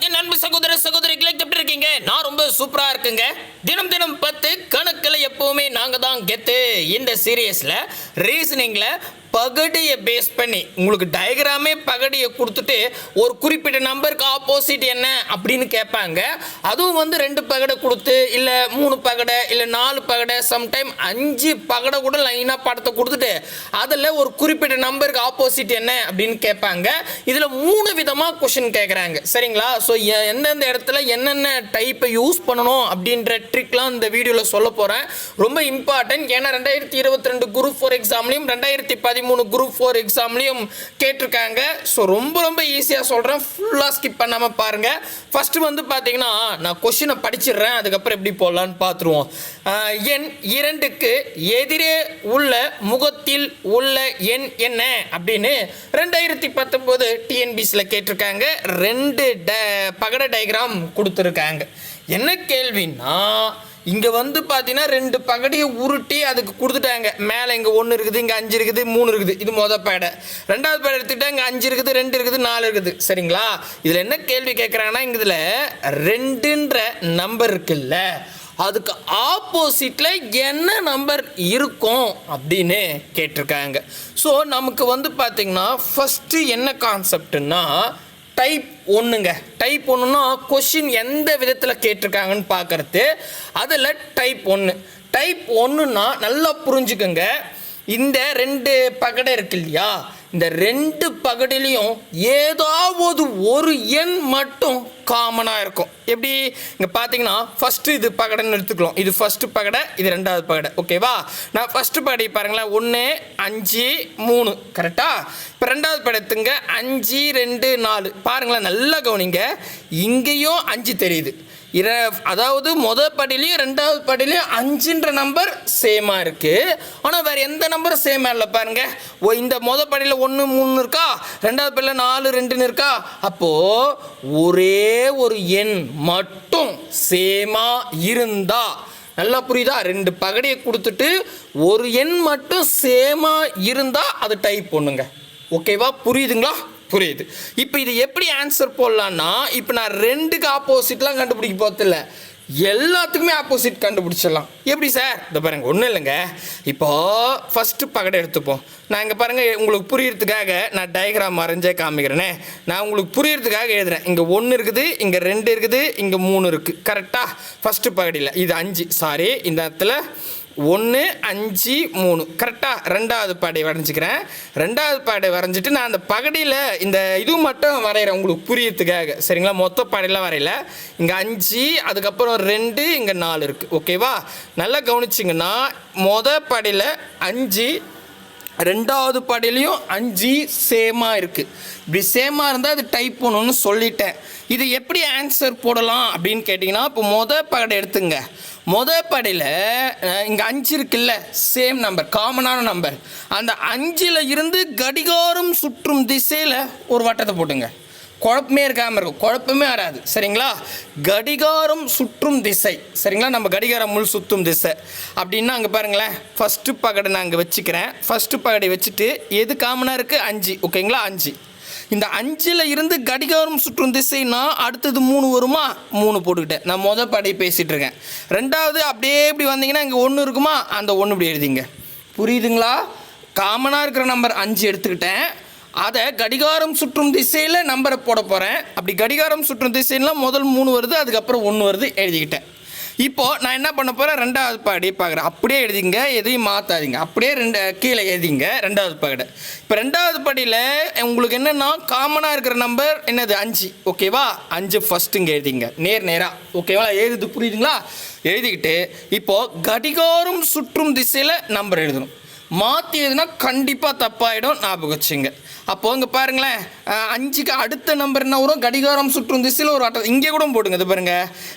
என் அன்பு சகோதர சகோதரிகளை இருக்கீங்க? நான் ரொம்ப சூப்பரா இருக்குங்க. தினம் தினம் பத்து கணக்கில் எப்பவுமே நாங்க தான் கெத்து. இந்த சீரியஸ்ல ரீசனிங்ல பகடியை பேஸ் பண்ணி உங்களுக்கு டயக்ராமே பகடியை கொடுத்துட்டு ஒரு குறிப்பிட்ட நம்பருக்கு ஆப்போசிட் என்ன அப்படின்னு கேட்பாங்க. அதுவும் வந்து ரெண்டு பகடை கொடுத்து இல்லை மூணு பகடை இல்லை நாலு பகடை சம்டைம் அஞ்சு பகடை கூட லைனாக படத்தை கொடுத்துட்டு அதில் ஒரு குறிப்பிட்ட நம்பருக்கு ஆப்போசிட் என்ன அப்படின்னு கேட்பாங்க. இதில் மூணு விதமாக கொஷின் கேட்குறாங்க. சரிங்களா? ஸோ எந்தெந்த இடத்துல என்னென்ன டைப்பை யூஸ் பண்ணணும் அப்படின்ற ட்ரிக்லாம் இந்த வீடியோவில் சொல்ல போகிறேன் ரொம்ப இம்பார்ட்டன்ட் ஏன்னா ரெண்டாயிரத்தி இருபத்தி ரெண்டு குரூப் ஃபோர் எக்ஸாம்லையும் ரெண்டாயிரத்தி பதிமூணு குரூப் ஃபோர் எக்ஸாம்லையும் கேட்டிருக்காங்க. ஸோ ரொம்ப ரொம்ப ஈஸியாக சொல்கிறேன் ஃபுல்லாக ஸ்கிப் பண்ணாமல் பாருங்கள் ஃபஸ்ட்டு வந்து பார்த்தீங்கன்னா நான் கொஷினை படிச்சிடுறேன். அதுக்கப்புறம் எப்படி போடலான்னு பார்த்துருவோம் எண் இரண்டுக்கு எதிரே உள்ள முகத்தில் உள்ள எண் என்ன அப்படின்னு ரெண்டாயிரத்தி பத்தொம்போது டிஎன்பிசியில் கேட்டிருக்காங்க. ரெண்டு ட பகட டயக்ராம் கொடுத்துருக்காங்க. என்ன கேள்வின்னா இங்கே வந்து பார்த்தீங்கன்னா ரெண்டு பகடியை உருட்டி அதுக்கு கொடுத்துட்டாங்க. மேலே இங்கே ஒன்று இருக்குது இங்கே அஞ்சு இருக்குது மூணு இருக்குது. இது மொதல் பேடை. ரெண்டாவது பேடை எடுத்துக்கிட்டா இங்கே அஞ்சு இருக்குது ரெண்டு இருக்குது நாலு இருக்குது. சரிங்களா? இதில் என்ன கேள்வி கேட்குறாங்கன்னா இங்க இதில் ரெண்டுன்ற நம்பர் இருக்குல்ல அதுக்கு ஆப்போசிட்டில் என்ன நம்பர் இருக்கும் அப்படின்னு கேட்டிருக்காங்க. ஸோ நமக்கு வந்து பார்த்திங்கன்னா ஃபஸ்ட்டு என்ன கான்செப்டுன்னா டைப் ஒன்றுங்க டைப் ஒன்றுனா கொஷின் எந்த விதத்தில் கேட்டிருக்காங்கன்னு பார்க்கறது. அதில் டைப் ஒன்று டைப் ஒன்றுனா நல்லா புரிஞ்சுக்கோங்க. இந்த ரெண்டு பகடை இருக்கு இல்லையா? இந்த ரெண்டு பகுதியிலையும் ஏதாவது ஒரு எண் மட்டும் காமனாக இருக்கும். எப்படி? இங்கே பார்த்தீங்கன்னா ஃபஸ்ட்டு இது பகடைன்னு எடுத்துக்கலாம். இது ஃபஸ்ட்டு பகடை இது ரெண்டாவது பகடை. ஓகேவா நான் ஃபஸ்ட்டு பகடை பாருங்களேன். ஒன்று அஞ்சு மூணு. கரெக்டாக இப்போ ரெண்டாவது படத்துங்க அஞ்சு ரெண்டு நாலு. பாருங்களேன் நல்லா கவனிங்க. இங்கேயும் அஞ்சு தெரியுது. இர அதாவது முதல் படிலையும் ரெண்டாவது படிலையும் அஞ்சுன்ற நம்பர் சேமாக இருக்குது ஆனால் வேறு எந்த நம்பரும் சேமாக இல்லை பாருங்கள் ஓ இந்த முதல் படியில் ஒன்று மூணு இருக்கா? ரெண்டாவது படியில் நாலு ரெண்டுன்னு இருக்கா? அப்போது ஒரே ஒரு எண் மட்டும் சேமாக இருந்தால் நல்லா புரியுதா? ரெண்டு பகடியை கொடுத்துட்டு ஒரு எண் மட்டும் சேமாக இருந்தால் அது டைப் பண்ணுங்க ஓகேவா புரியுதுங்களா? புரியுது. இப்போ இது எப்படி ஆன்சர் போடலான்னா இப்போ நான் ரெண்டுக்கு ஆப்போசிட்லாம் கண்டுபிடிக்க போகிறதில்ல எல்லாத்துக்குமே ஆப்போசிட் கண்டுபிடிச்சிடலாம். எப்படி சார் இந்த பாருங்க ஒன்றும் இல்லைங்க. இப்போ ஃபஸ்ட்டு பகடை எடுத்துப்போம். நான் இங்கே பாருங்கள் உங்களுக்கு புரியறதுக்காக நான் டயக்ராம் வரைஞ்சே காமிக்கிறேனே. நான் உங்களுக்கு புரியறதுக்காக எழுதுறேன். இங்கே ஒன்று இருக்குது இங்கே ரெண்டு இருக்குது இங்கே மூணு இருக்குது கரெக்டாக ஃபஸ்ட்டு பகடியில். இது அஞ்சு. சாரி இந்த இடத்துல ஒன்று அஞ்சு மூணு. கரெக்டாக ரெண்டாவது பாடை வரைஞ்சிக்கிறேன். ரெண்டாவது பாடை வரைஞ்சிட்டு நான் அந்த பகடியில் இந்த இது மட்டும் வரைகிறேன் உங்களுக்கு புரியறதுக்காக. சரிங்களா? மொத்த பாடையெல்லாம் வரையல. இங்கே அஞ்சு அதுக்கப்புறம் ரெண்டு இங்கே நாலு இருக்குது ஓகேவா நல்லா கவனிச்சிங்கன்னா மொத பாடையில் அஞ்சு ரெண்டாவது பாடையிலையும் அஞ்சு சேமாக இருக்குது இப்படி சேமாக இருந்தால் அது டைப் பண்ணணும்னு சொல்லிட்டேன். இது எப்படி ஆன்சர் போடலாம் அப்படின்னு கேட்டிங்கன்னா இப்போ மொதல் பகடை எடுத்துங்க. மொதல் படையில் இங்கே அஞ்சு இருக்குல்ல சேம் நம்பர் காமனான நம்பர் அந்த அஞ்சில் இருந்து கடிகாரம் சுற்றும் திசையில் ஒரு வட்டத்தை போட்டுங்க. குழப்பமே இருக்காமல் இருக்கும். குழப்பமே வராது. சரிங்களா? கடிகாரம் சுற்றும் திசை. சரிங்களா? நம்ம கடிகாரம் முள் சுற்றும் திசை. அப்படின்னா அங்கே பாருங்களேன். ஃபஸ்ட்டு பகடை நான் அங்கே வச்சுக்கிறேன். ஃபஸ்ட்டு பகடை வச்சுட்டு எது காமனாக இருக்குது அஞ்சு. ஓகேங்களா அஞ்சு. இந்த அஞ்சில் இருந்து கடிகாரம் சுற்றும் திசைனா அடுத்தது மூணு வருமா? மூணு போட்டுக்கிட்டேன். நான் மொதல் படை பேசிகிட்டு இருக்கேன். ரெண்டாவது அப்படியே இப்படி வந்தீங்கன்னா இங்கே ஒன்று இருக்குமா? அந்த ஒன்று இப்படி எழுதிங்க. புரியுதுங்களா? காமனாக இருக்கிற நம்பர் அஞ்சு எடுத்துக்கிட்டேன். அதை கடிகாரம் சுற்றும் திசையில் நம்பரை போட போகிறேன் அப்படி கடிகாரம் சுற்றும் திசைன்னா முதல் மூணு வருது அதுக்கப்புறம் ஒன்று வருது எழுதிக்கிட்டேன். இப்போது நான் என்ன பண்ண போகிறேன் ரெண்டாவது பாடி பார்க்குறேன். அப்படியே எழுதிங்க எதையும் மாற்றாதீங்க அப்படியே ரெண்டு கீழே எழுதிங்க ரெண்டாவது பாடு இப்போ ரெண்டாவது படியில் உங்களுக்கு என்னென்னா காமனாக இருக்கிற நம்பர் என்னது? அஞ்சு. ஓகேவா? அஞ்சு ஃபஸ்ட்டு இங்கே எழுதிங்க. நேர் நேராக ஓகேவா? எழுதுது புரியுதுங்களா? எழுதிக்கிட்டு இப்போது கடிகாரம் சுற்றும் திசையில் நம்பர் எழுதணும். மாற்றி கண்டிப்பாக தப்பாயிடும் ஞாபகம் வச்சுங்க. அப்போ இங்கே பாருங்களேன் அஞ்சுக்கு அடுத்த நம்பர் என்ன வரும்? கடிகாரம் சுற்றும் திசையில் ஒரு ஆட்டம் இங்கே கூட போடுங்க இது பாருங்க.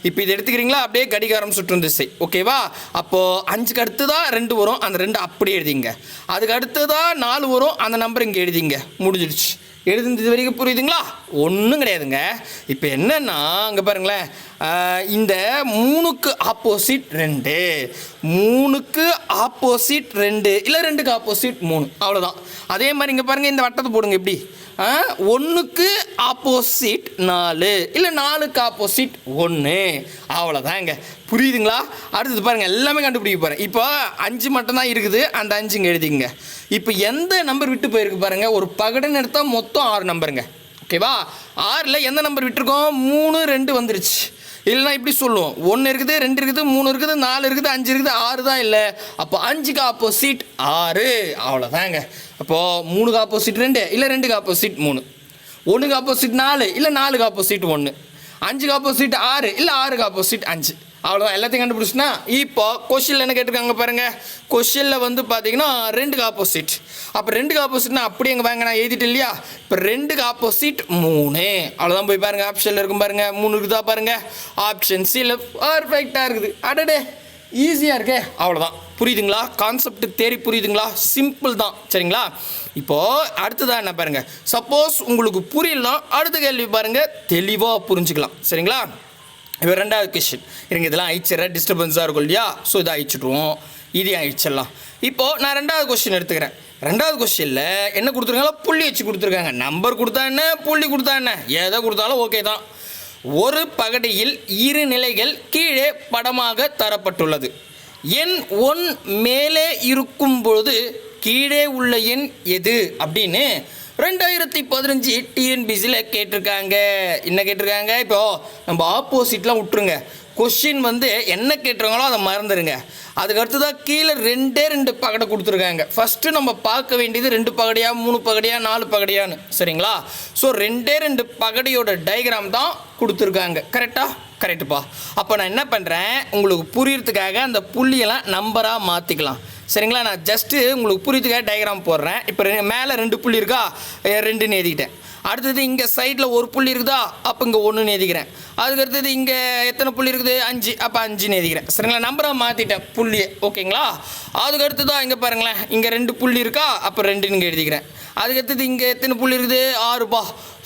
இப்போ இது எடுத்துக்கிறீங்களா? அப்படியே கடிகாரம் சுற்றும் திசை. ஓகேவா அப்போது அஞ்சுக்கு அடுத்ததாக ரெண்டு வரும் அந்த ரெண்டு அப்படியே எழுதிங்க. அதுக்கு அடுத்ததாக நாலு வரும் அந்த நம்பர் இங்கே எழுதிங்க. முடிஞ்சிடுச்சு. எழுதுனது இது வரைக்கும் புரியுதுங்களா? ஒன்றும் கிடையாதுங்க. இப்போ என்னென்னா அங்கே பாருங்களேன். இந்த மூணுக்கு ஆப்போசிட் ரெண்டு. மூணுக்கு ஆப்போசிட் ரெண்டு. இல்லை ரெண்டுக்கு ஆப்போசிட் மூணு. அவ்வளோதான் அதே மாதிரி இங்கே பாருங்கள் இந்த வட்டத்தை போடுங்க எப்படி ஒன்றுக்கு ஆப்போசிட் நாலு. இல்லை நாலுக்கு ஆப்போசிட் ஒன்று அவ்வளோதாங்க புரியுதுங்களா? அடுத்தது பாருங்கள் எல்லாமே கண்டுபிடிக்க போகிறேன் இப்போ அஞ்சு மட்டும்தான் இருக்குது. அந்த அஞ்சுங்க எழுதிங்க இப்போ எந்த நம்பர் விட்டு போயிருக்கு பாருங்கள் ஒரு பகடன் எடுத்தால் மொத்தம் ஆறு நம்பருங்க ஓகேவா ஆறில் எந்த நம்பர் விட்டுருக்கோம்? மூணு ரெண்டு வந்துருச்சு. இல்லைனா இப்படி சொல்லுவோம். ஒன்று இருக்குது ரெண்டு இருக்குது மூணு இருக்குது நாலு இருக்குது அஞ்சு இருக்குது ஆறு தான் இல்லை. அப்போ அஞ்சுக்கு ஆப்போசிட் ஆறு. அவ்வளோதாங்க அப்போது மூணுக்கு ஆப்போசிட் ரெண்டு இல்லை ரெண்டுக்கு ஆப்போசிட் மூணு. ஒன்றுக்கு ஆப்போசிட் நாலு இல்லை நாலுக்கு ஆப்போசிட் ஒன்று அஞ்சுக்கு ஆப்போசிட் ஆறு இல்லை ஆறுக்கு ஆப்போசிட் அஞ்சு. அவ்வளோதான் எல்லாத்தையும் கண்டுபிடிச்சுன்னா இப்போ கொஷினில் என்ன கேட்டிருக்காங்க பாருங்கள் கொஷினில் வந்து பார்த்தீங்கன்னா ரெண்டுக்கு ஆப்போசிட் அப்போ ரெண்டுக்கு ஆப்போசிட்னா அப்படியே எங்கே வாங்க நான் எழுதிட்டு இல்லையா? இப்போ ரெண்டுக்கு ஆப்போசிட் மூணு. அவ்வளோதான் போய் பாருங்கள் ஆப்ஷனில் இருக்கும் பாருங்கள் மூணு இருக்குதா பாருங்கள் ஆப்ஷன் சில பர்ஃபெக்டாக இருக்குது. அடடே ஈஸியாக இருக்கே. அவ்வளோதான் புரியுதுங்களா? கான்செப்ட் தேரி புரியுதுங்களா? சிம்பிள் தான். சரிங்களா? இப்போது அடுத்ததாக என்ன பாருங்கள் சப்போஸ் உங்களுக்கு புரியலாம் அடுத்த கேள்வி பாருங்கள் தெளிவாக புரிஞ்சுக்கலாம். சரிங்களா? இப்போ ரெண்டாவது கொஷின் இருங்க இதெல்லாம் அழிச்சிடுற டிஸ்டர்பன்ஸாக இருக்கும் இல்லையா? ஸோ இதை அழிச்சிடுவோம். இதையும் அழிச்சிடலாம். இப்போது நான் ரெண்டாவது கொஸ்டின் எடுத்துக்கிறேன். ரெண்டாவது கொஸ்டினில் என்ன கொடுத்துருக்காங்களோ புள்ளி வச்சு கொடுத்துருக்காங்க. நம்பர் கொடுத்தா என்ன? புள்ளி கொடுத்தா என்ன? எதை கொடுத்தாலும் ஓகே தான். ஒரு பகடியில் இரு நிலைகள் கீழே படமாக தரப்பட்டுள்ளது. எண் ஒன் மேலே இருக்கும் பொழுது கீழே உள்ள எண் எது? அப்படின்னு ரெண்டாயிரத்தி பதினஞ்சு டிஎன்பிசியில் கேட்டிருக்காங்க. என்ன கேட்டிருக்காங்க? இப்போ நம்ம ஆப்போசிட்லாம் விட்டுருங்க. கொஷின் வந்து என்ன கேட்டுருவாங்களோ அதை மறந்துடுங்க அதுக்கு தான் கீழே ரெண்டே ரெண்டு பகடை கொடுத்துருக்காங்க. ஃபஸ்ட்டு நம்ம பார்க்க வேண்டியது ரெண்டு பகடியா மூணு பகடியா நாலு பகடியான்னு. சரிங்களா? ஸோ ரெண்டே ரெண்டு பகடியோட டைக்ராம் தான் கொடுத்துருக்காங்க. கரெக்டாக கரெக்டுப்பா அப்போ நான் என்ன பண்ணுறேன் உங்களுக்கு புரியறதுக்காக அந்த புள்ளியெல்லாம் நம்பராக மாற்றிக்கலாம் சரிங்களா? நான் ஜஸ்ட்டு உங்களுக்கு புரியறதுக்காக டயக்ராம் போடுறேன். இப்போ மேலே ரெண்டு புள்ளி இருக்கா? ரெண்டுன்னு எழுதிக்கிட்டேன். அடுத்தது இங்கே சைடில் ஒரு புள்ளி இருக்குதா? அப்போ இங்கே ஒன்றுன்னு எழுதிக்கிறேன். அதுக்கு அடுத்தது இங்கே எத்தனை புள்ளி இருக்குது? அஞ்சு. அப்போ அஞ்சுன்னு எழுதிக்கிறேன். சரிங்களா? நம்பராக மாற்றிட்டேன் புள்ளியை. ஓகேங்களா அதுக்கு அடுத்ததா இங்கே பாருங்களேன். இங்கே ரெண்டு புள்ளி இருக்கா? அப்போ ரெண்டுன்னு இங்கே எழுதிக்கிறேன். அதுக்கு அடுத்தது இங்கே எத்தனை புள்ளி இருக்குது? ஆறுப்பா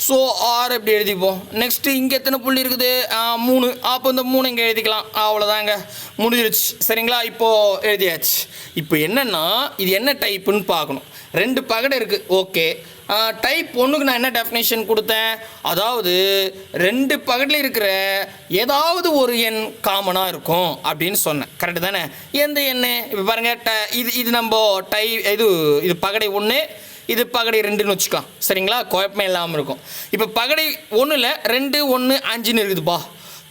ஸோ ஆறு அப்படி எழுதிப்போம். நெக்ஸ்ட்டு இங்கே எத்தனை புள்ளி இருக்குது? மூணு. அப்போ இந்த மூணு இங்கே எழுதிக்கலாம். அவ்வளோதாங்க. முடிஞ்சிருச்சு. சரிங்களா? இப்போது எழுதியாச்சு. இப்போ என்னென்னா இது என்ன டைப்புன்னு பார்க்கணும். ரெண்டு பகடை இருக்குது ஓகே டைப் ஒன்றுக்கு நான் என்ன டெஃபினேஷன் கொடுத்தேன்? அதாவது ரெண்டு பகட்டில் இருக்கிற ஏதாவது ஒரு எண் காமனாக இருக்கும் அப்படின்னு சொன்னேன். கரெக்டு தானே? எந்த எண் இப்போ பாருங்கள் ட இது இது நம்ம டை இது இது பகடை ஒன்று இது பகடை ரெண்டுன்னு வச்சுக்கலாம் சரிங்களா? குழப்பமே இல்லாமல் இருக்கும். இப்போ பகடை ஒன்றில் ரெண்டு ஒன்று அஞ்சுன்னு இருக்குதுப்பா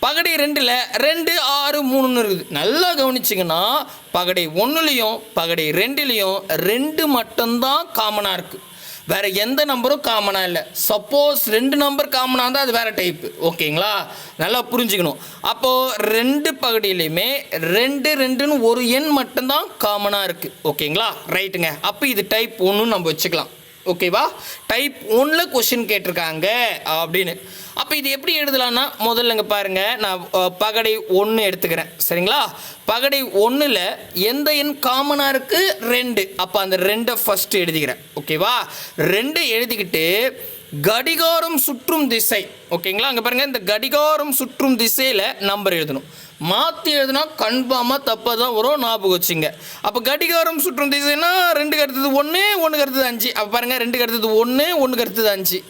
பகடை ரெண்டில் ரெண்டு ஆறு மூணுன்னு இருக்குது. நல்லா கவனிச்சிங்கன்னா பகடை ஒன்றுலேயும் பகடை ரெண்டுலேயும் ரெண்டு மட்டும்தான் காமனாக இருக்குது வேறு எந்த நம்பரும் காமனாக இல்லை. சப்போஸ் ரெண்டு நம்பர் காமனாக இருந்தால் அது வேறு டைப்பு ஓகேங்களா நல்லா புரிஞ்சுக்கணும். அப்போது ரெண்டு பகுதியிலையுமே ரெண்டு ரெண்டுன்னு ஒரு எண் மட்டும்தான் காமனாக இருக்குது ஓகேங்களா ரைட்டுங்க அப்போ இது டைப் ஒன்றுன்னு நம்ம வச்சுக்கலாம். ஓகேவா டைப் ஒன்றில் கொஷின் கேட்டிருக்காங்க அப்படின்னு. அப்போ இது எப்படி எழுதலாம்னா முதல்ல இங்கே பாருங்கள் நான் பகடை ஒன்று எடுத்துக்கிறேன். சரிங்களா? பகடை ஒன்றில் எந்த எண் காமனாக இருக்குது ரெண்டு. அப்போ அந்த ரெண்டை ஃபஸ்ட்டு எழுதிக்கிறேன். ஓகேவா ரெண்டு எழுதிக்கிட்டு கடிகாரம் சுற்றும் திசை. ஓகேங்களா அங்கே பாருங்கள் இந்த கடிகாரம் சுற்றும் திசையில் நம்பர் எழுதணும். மாற்றி எழுதுனா கன்ஃபார்மாக தப்பாக தான் வரும் ஞாபகம் வச்சுங்க. அப்போ கடிகாரம் சுற்றும் திசைனா ரெண்டுக்கு அடுத்தது ஒன்று ஒன்று அடுத்தது அஞ்சு. அப்போ பாருங்கள் ரெண்டு அடுத்தது ஒன்று ஒன்று அடுத்தது அஞ்சு.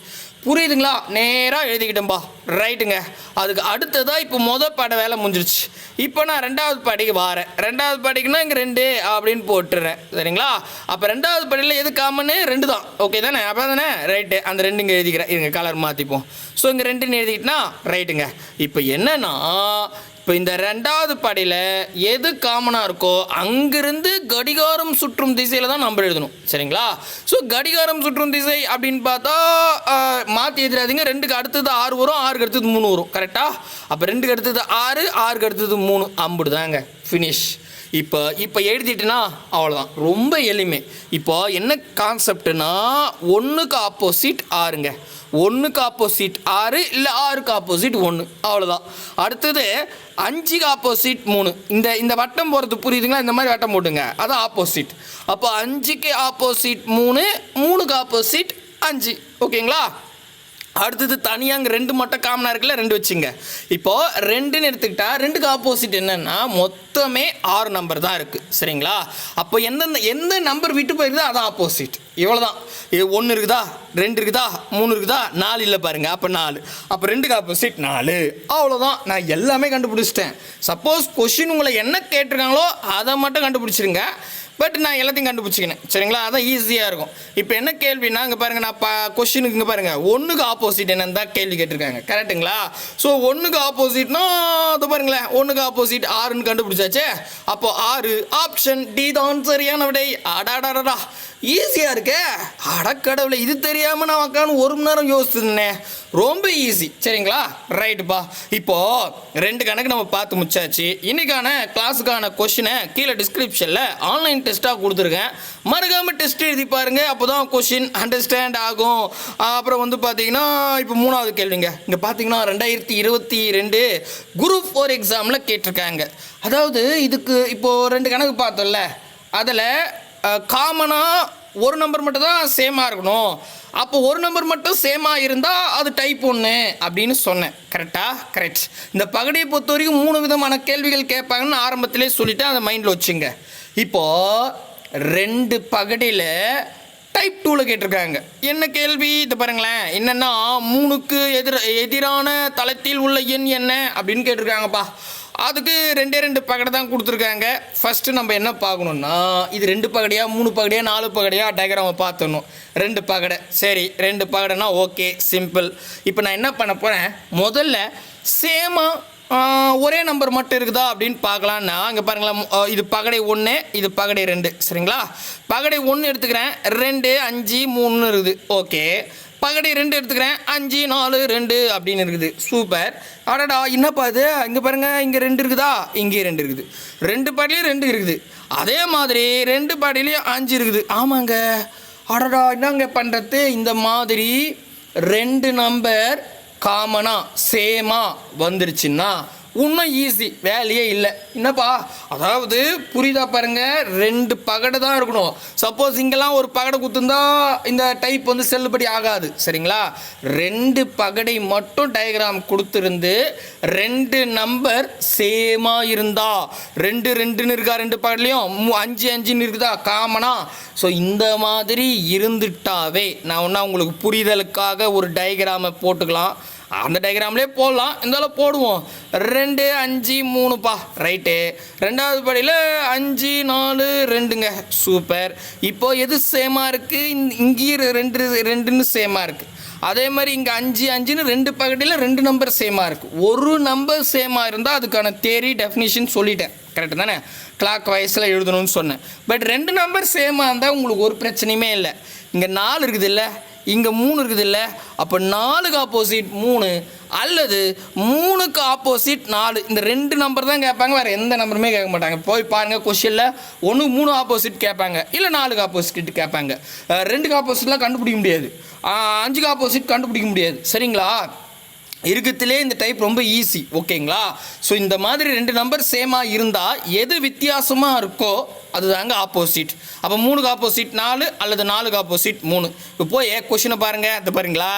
புரியுதுங்களா? நேராக எழுதிக்கிட்டேன்பா. ரைட்டுங்க அதுக்கு அடுத்ததாக இப்போ மொதல் பட வேலை முடிஞ்சிருச்சு. இப்போ நான் ரெண்டாவது படிக்கு வாரேன். ரெண்டாவது படிக்குன்னா இங்கே ரெண்டு அப்படின்னு போட்டுறேன். சரிங்களா? அப்போ ரெண்டாவது படியில் எது காமனு ரெண்டு தான். ஓகே தானே? அப்போ தானே ரைட்டு அந்த ரெண்டு இங்கே எழுதிக்கிறேன். இங்கே கலர் மாற்றிப்போம் ஸோ இங்கே ரெண்டுன்னு எழுதிக்கிட்டனா ரைட்டுங்க இப்போ என்னன்னா இப்போ இந்த ரெண்டாவது படியில் எது காமனாக இருக்கோ அங்கிருந்து கடிகாரம் சுற்றும் திசையில் தான் நம்ம எழுதணும். சரிங்களா? ஸோ கடிகாரம் சுற்றும் திசை அப்படின்னு பார்த்தா மாற்றி எழுதிடாதீங்க. ரெண்டுக்கு அடுத்தது ஆறு வரும் ஆறுக்கு அடுத்தது மூணு வரும். கரெக்டாக அப்போ ரெண்டுக்கு அடுத்தது ஆறு ஆறுக்கு அடுத்தது மூணு. அம்புடு தாங்க ஃபினிஷ் இப்போ இப்போ எழுதிட்டுனா அவ்வளோதான் ரொம்ப எளிமை. இப்போ என்ன கான்செப்ட்னா ஒன்றுக்கு ஆப்போசிட் ஆறுங்க. ஒன்றுக்கு ஆப்போசிட் ஆறு இல்லை ஆறுக்கு ஆப்போசிட் ஒன்று அவ்வளோதான் அடுத்தது அஞ்சுக்கு ஆப்போசிட் மூணு. இந்த இந்த வட்டம் போகிறது புரியுதுங்களா? இந்த மாதிரி வட்டம் போட்டுங்க. அதான் ஆப்போசிட் அப்போ அஞ்சுக்கு ஆப்போசிட் மூணு மூணுக்கு ஆப்போசிட் அஞ்சு. ஓகேங்களா? அடுத்தது தனியாக அங்கே ரெண்டு மட்டும் காமனாக இருக்குல்ல? ரெண்டு வச்சுங்க. இப்போ ரெண்டுன்னு எடுத்துக்கிட்டா ரெண்டுக்கு ஆப்போசிட் என்னன்னா மொத்தமே ஆறு நம்பர் தான் இருக்குது சரிங்களா? அப்போ எந்தெந்த எந்த நம்பர் விட்டு போயிருந்தோ அதான் ஆப்போசிட் இவ்வளோதான் ஒன்று இருக்குதா? ரெண்டு இருக்குதா? மூணு இருக்குதா? நாலு இல்லை பாருங்க. அப்போ நாலு. அப்போ ரெண்டுக்கு ஆப்போசிட் நாலு. அவ்வளோதான் நான் எல்லாமே கண்டுபிடிச்சிட்டேன். சப்போஸ் கொஷின் உங்களை என்ன கேட்டிருக்காங்களோ அதை மட்டும் கண்டுபிடிச்சிருங்க. பட் நான் எல்லாத்தையும் கண்டுபிடிச்சிக்கினேன். சரிங்களா? அதான் ஈஸியாக இருக்கும். இப்போ என்ன கேள்வினா இங்கே பாருங்கள் நான் பா கொஷினுக்கு இங்கே பாருங்கள் ஒன்றுக்கு ஆப்போசிட் என்னன்னு தான் கேள்வி கேட்டிருக்காங்க. கரெக்ட்டுங்களா ஸோ ஒன்றுக்கு ஆப்போசிட்னா அது பாருங்களேன். ஒன்றுக்கு ஆப்போசிட் ஆறுன்னு கண்டுபிடிச்சாச்சே. அப்போ ஆறு ஆப்ஷன் டி தான் சரியான விடை. அடாடாடா ஈஸியாக இருக்குது இருக்கே? அடக்கடவுளை இது தெரியாமல் நான் உட்காந்து ஒரு மணி நேரம் யோசிச்சுருந்தேன். ரொம்ப ஈஸி சரிங்களா? ரைட்டுப்பா இப்போ ரெண்டு கணக்கு நம்ம பார்த்து முடிச்சாச்சு. இன்னைக்கான கிளாஸுக்கான கொஷினை கீழே டிஸ்கிரிப்ஷனில் ஆன்லைன் டெஸ்ட்டாக கொடுத்துருக்கேன். மறக்காமல் டெஸ்ட் எழுதி பாருங்கள் அப்போ தான் கொஷின் அண்டர்ஸ்டாண்ட் ஆகும். அப்புறம் வந்து பார்த்தீங்கன்னா இப்போ மூணாவது கேள்விங்க. இங்கே பார்த்தீங்கன்னா ரெண்டாயிரத்தி இருபத்தி ரெண்டு குரூப் ஃபோர் எக்ஸாமில் கேட்டிருக்காங்க. அதாவது இதுக்கு இப்போது ரெண்டு கணக்கு பார்த்தோம்ல. அதில் காமனாக ஒரு நம்பர் மட்டும் தான் சேமாக இருக்கணும். அப்போ ஒரு நம்பர் மட்டும் சேமாக இருந்தால் அது டைப் ஒன்று அப்படின்னு சொன்னேன். கரெக்டா கரெக்ட் இந்த பகடியை பொறுத்த வரைக்கும் மூணு விதமான கேள்விகள் கேட்பாங்கன்னு ஆரம்பத்திலே சொல்லிட்டு அதை மைண்டில் வச்சுங்க. இப்போது ரெண்டு பகடியில் டைப் டூவில் கேட்டிருக்காங்க. என்ன கேள்வி? இது பாருங்களேன். என்னென்னா மூணுக்கு எதிர எதிரான தளத்தில் உள்ள எண் என்ன அப்படின்னு கேட்டிருக்காங்கப்பா. அதுக்கு ரெண்டே ரெண்டு பகடை தான் கொடுத்துருக்காங்க. ஃபஸ்ட்டு நம்ம என்ன பார்க்கணுன்னா இது ரெண்டு பகடையா மூணு பகடையா நாலு பகடையா டயக்ராமை பார்த்துடணும். ரெண்டு பகடை. சரி ரெண்டு பகடைனா ஓகே சிம்பிள் இப்போ நான் என்ன பண்ண போகிறேன் முதல்ல சேமாக ஒரே நம்பர் மட்டும் இருக்குதா அப்படின்னு பார்க்கலான்னா அங்கே பாருங்களேன் இது பகடை ஒன்று இது பகடை ரெண்டு. சரிங்களா? பகடை ஒன்று எடுத்துக்கிறேன். ரெண்டு அஞ்சு மூணு இருக்குது. ஓகே பகடி ரெண்டு எடுத்துக்கிறேன். அஞ்சு நாலு ரெண்டு அப்படின்னு இருக்குது. சூப்பர். அடடா என்னப்பா இது? இங்கே பாருங்க இங்கே ரெண்டு இருக்குதா? இங்கே ரெண்டு இருக்குது. ரெண்டு பாட்டிலையும் ரெண்டு இருக்குது. அதே மாதிரி ரெண்டு பாட்டிலையும் அஞ்சு இருக்குது. ஆமாங்க. அடடா என்னங்க பண்ணுறது இந்த மாதிரி ரெண்டு நம்பர் காமனாக சேமாக வந்துருச்சுன்னா இன்னும் ஈஸி வேலையே இல்லை. என்னப்பா? அதாவது புரியுதா பாருங்க ரெண்டு பகடை தான் இருக்கணும். சப்போஸ் இங்கெல்லாம் ஒரு பகடை குத்துந்தா இந்த டைப் வந்து செல்லுபடி ஆகாது. சரிங்களா? ரெண்டு பகடை மட்டும் டயக்ராம் கொடுத்துருந்து ரெண்டு நம்பர் சேமாக இருந்தா. ரெண்டு ரெண்டுன்னு இருக்கா ரெண்டு பகடலையும் அஞ்சு அஞ்சுன்னு இருக்குதா? காமனா ஸோ இந்த மாதிரி இருந்துட்டாவே நான் ஒன்றா உங்களுக்கு புரிதலுக்காக ஒரு டயக்ராமை போட்டுக்கலாம். அந்த டயக்ராம்லேயே போடலாம். இருந்தாலும் போடுவோம். ரெண்டு அஞ்சு மூணுப்பா. ரைட்டு ரெண்டாவது படியில் அஞ்சு நாலு ரெண்டுங்க. சூப்பர் இப்போ எது சேமாக இருக்குது இங்கேயும் ரெண்டு ரெண்டுன்னு சேமாக இருக்குது அதே மாதிரி இங்கே அஞ்சு அஞ்சுன்னு ரெண்டு பக்கெட்டில் ரெண்டு நம்பர் சேமாக இருக்குது ஒரு நம்பர் சேமாக இருந்தால் அதுக்கான தேரி டெஃபினிஷன் சொல்லிட்டேன். கரெக்டு தானே? கிளாக் வயசில் எழுதணும்னு சொன்னேன். பட் ரெண்டு நம்பர் சேமாக இருந்தால் உங்களுக்கு ஒரு பிரச்சனையுமே இல்லை. இங்கே நாலு இருக்குது இல்லை இங்கே மூணு இருக்குது இல்லை அப்போ நாலுக்கு ஆப்போசிட் மூணு அல்லது மூணுக்கு ஆப்போசிட் நாலு. இந்த ரெண்டு நம்பர் தான் கேட்பாங்க வேறு எந்த நம்பருமே கேட்க மாட்டாங்க. போய் பாருங்கள் கொஷினில் ஒன்று மூணு ஆப்போசிட் கேட்பாங்க இல்லை நாலுக்கு ஆப்போசிட் கேட்பாங்க. ரெண்டுக்கு ஆப்போசிட்லாம் கண்டுபிடிக்க முடியாது. அஞ்சுக்கு ஆப்போசிட் கண்டுபிடிக்க முடியாது. சரிங்களா? இருக்கத்திலே இந்த டைப் ரொம்ப ஈஸி ஓகேங்களா? ஸோ இந்த மாதிரி ரெண்டு நம்பர் சேமாக இருந்தால் எது வித்தியாசமாக இருக்கோ அதுதாங்க ஆப்போசிட் அப்போ மூணுக்கு ஆப்போசிட் நாலு அல்லது நாலுக்கு ஆப்போசிட் மூணு. இப்போ போய் கொஷினை பாருங்கள் அது பாருங்களா?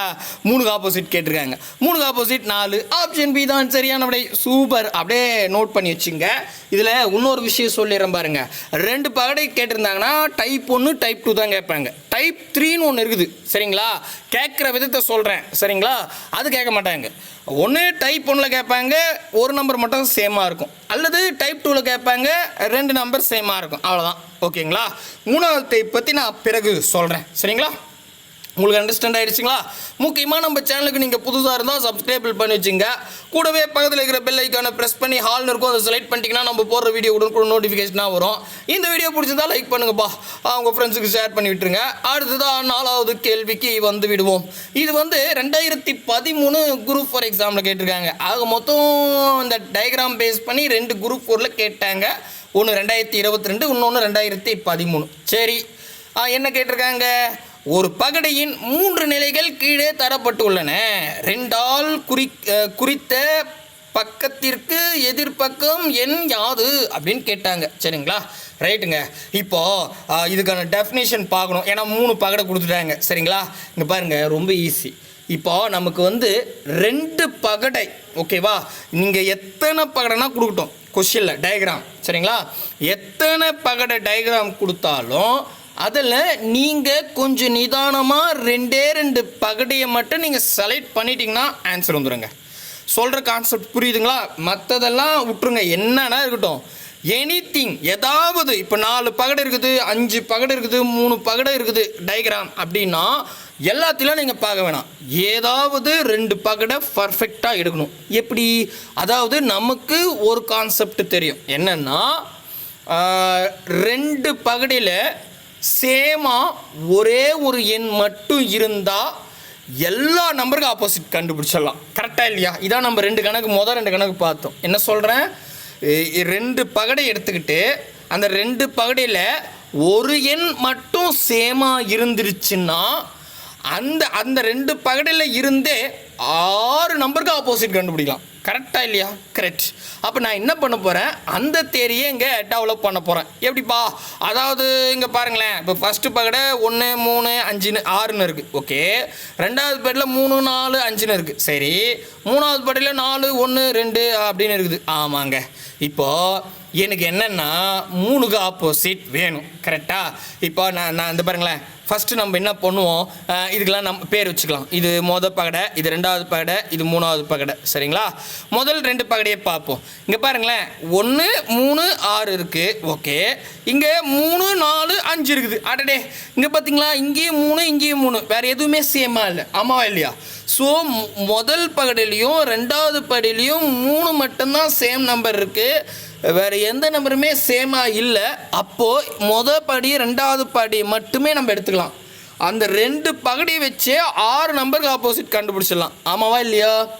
மூணுக்கு ஆப்போசிட் கேட்டிருக்காங்க. மூணுக்கு ஆப்போசிட் நாலு. ஆப்ஷன் பி தான் சரியான விடை. சூப்பர் அப்படியே நோட் பண்ணி வச்சுங்க. இதில் இன்னொரு விஷயம் சொல்லிடுறேன் பாருங்கள் ரெண்டு பகடை கேட்டிருந்தாங்கன்னா டைப் ஒன்று டைப் டூ தான் கேட்பாங்க. டைப் த்ரீன்னு ஒன்று இருக்குது. சரிங்களா? கேட்குற விதத்தை சொல்கிறேன் சரிங்களா? அது கேட்க மாட்டாங்க. ஒன்று டைப் ஒன்றில் கேட்பாங்க ஒரு நம்பர் மட்டும் சேமாக இருக்கும். அல்லது டைப் டூவில் கேட்பாங்க ரெண்டு நம்பர் சேமாக இருக்கும். அவ்வளோதான் ஓகேங்களா மூணாவது டைப் பற்றி நான் பிறகு சொல்கிறேன் சரிங்களா? உங்களுக்கு அண்டர்ஸ்டாண்ட் ஆயிடுச்சுங்களா? முக்கியமாக நம்ம சேனலுக்கு நீங்கள் புதுசாக இருந்தால் சப்ஸ்கிரைபிள் பண்ணி வச்சுங்க. கூடவே பக்கத்தில் இருக்கிற பெல் ஐக்கானை ப்ரெஸ் பண்ணி ஹால்னு இருக்கும் அதை செலக்ட் பண்ணிட்டீங்கன்னா நம்ம போடுற வீடியோ உடனுக்குடன் நோட்டிஃபிகேஷனாக வரும். இந்த வீடியோ பிடிச்சிருந்தா லைக் பண்ணுங்கப்பா. அவங்க ஃப்ரெண்ட்ஸுக்கு ஷேர் பண்ணி விட்டுருங்க. அடுத்ததான் நாலாவது கேள்விக்கு வந்து விடுவோம். இது வந்து ரெண்டாயிரத்தி பதிமூணு குரூப் ஃபோர் எக்ஸாமில் கேட்டிருக்காங்க. ஆக மொத்தம் இந்த டயக்ராம் பேஸ் பண்ணி ரெண்டு குரூப் ஃபோரில் கேட்டாங்க. ஒன்று ரெண்டாயிரத்தி இருபத்தி ரெண்டு இன்னொன்று ரெண்டாயிரத்தி பதிமூணு. சரி. என்ன கேட்டிருக்காங்க? ஒரு பகடையின் மூன்று நிலைகள் கீழே தரப்பட்டுள்ளன. ரெண்டால் குறி குறித்த பக்கத்திற்கு எதிர்பக்கம் எண் யாது? அப்படின்னு கேட்டாங்க. சரிங்களா? ரைட்டுங்க. இப்போ இதுக்கான டெஃபினேஷன் பார்க்கணும். ஏன்னா மூணு பகடை கொடுத்துட்டாங்க. சரிங்களா? இங்கே பாருங்கள் ரொம்ப ஈஸி இப்போ நமக்கு வந்து ரெண்டு பகடை ஓகேவா? நீங்கள் எத்தனை பகடைனா கொடுக்கட்டும். கொஷினில் டயக்ராம் சரிங்களா? எத்தனை பகடை டயக்ராம் கொடுத்தாலும் அதில் நீங்கள் கொஞ்சம் நிதானமாக ரெண்டே ரெண்டு பகடையை மட்டும் நீங்கள் செலக்ட் பண்ணிட்டீங்கன்னா ஆன்சர் வந்துடுங்க சொல்கிற கான்செப்ட் புரியுதுங்களா? மற்றதெல்லாம் விட்டுருங்க. என்னன்னா இருக்கட்டும். எனி திங் ஏதாவது இப்போ நாலு பகடை இருக்குது அஞ்சு பகடை இருக்குது மூணு பகடை இருக்குது டயக்ராம் அப்படின்னா எல்லாத்திலும் நீங்கள் பார்க்க வேணாம். ஏதாவது ரெண்டு பகடை பர்ஃபெக்டாக எடுக்கணும். எப்படி? அதாவது நமக்கு ஒரு கான்செப்ட் தெரியும். என்னென்னா ரெண்டு பகடையில் சேமாக ஒரே ஒரு எண் மட்டும் இருந்தால் எல்லா நம்பருக்கும் ஆப்போசிட் கண்டுபிடிச்சிடலாம். கரெக்டாக இல்லையா? இதான் நம்ம ரெண்டு கணக்கு மொதல் ரெண்டு கணக்கு பார்த்தோம். என்ன சொல்கிறேன் ரெண்டு பகடை எடுத்துக்கிட்டு அந்த ரெண்டு பகடையில் ஒரு எண் மட்டும் சேமாக இருந்துருச்சுன்னா அந்த அந்த ரெண்டு பகடையில் இருந்தே ஆறு நம்பருக்கு ஆப்போசிட் கண்டுபிடிக்கலாம். கரெக்டாக இல்லையா? கரெக்ட் அப்போ நான் என்ன பண்ண போகிறேன் அந்த தேரியை இங்கே டெவலப் பண்ண போகிறேன் எப்படிப்பா? அதாவது இங்கே பாருங்களேன். இப்போ ஃபஸ்ட்டு பகடை ஒன்று மூணு அஞ்சுன்னு ஆறுன்னு இருக்குது ஓகே ரெண்டாவது பகடில் மூணு நாலு அஞ்சுன்னு இருக்குது சரி. மூணாவது பகடியில் நாலு ஒன்று ரெண்டு அப்படின்னு இருக்குது. ஆமாங்க. இப்போது எனக்கு என்னென்னா மூணுக்கு ஆப்போசிட் வேணும் கரெக்டாக இப்போ நான் நான் இந்த பாருங்களேன். ஃபஸ்ட்டு நம்ம என்ன பண்ணுவோம்? இதுக்கெலாம் இதுக்கெல்லாம் நம்ம பேர் வச்சுக்கலாம். இது மொதல் பகடை இது ரெண்டாவது பகடை இது மூணாவது பகடை. சரிங்களா? முதல் ரெண்டு பகடையை பார்ப்போம். இங்கே பாருங்களேன். ஒன்று மூணு ஆறு இருக்குது ஓகே. இங்கே மூணு நாலு அஞ்சு இருக்குது. அடடே. இங்கே பார்த்தீங்களா இங்கேயும் மூணு இங்கேயும் மூணு. வேறு எதுவுமே சேமாக இல்லை. ஆமாவா இல்லையா? ஸோ முதல் பகடையிலையும் ரெண்டாவது பகடையிலையும் மூணு மட்டும்தான் சேம் நம்பர் இருக்குது வேறு எந்த நம்பருமே சேமாக இல்லை. அப்போது முத படி ரெண்டாவது படி மட்டுமே நம்ம எடுத்துக்கலாம். அந்த ரெண்டு பகுடியை வச்சே ஆறு நம்பருக்கு ஆப்போசிட் கண்டுபிடிச்சிடலாம். ஆமாவா இல்லையா?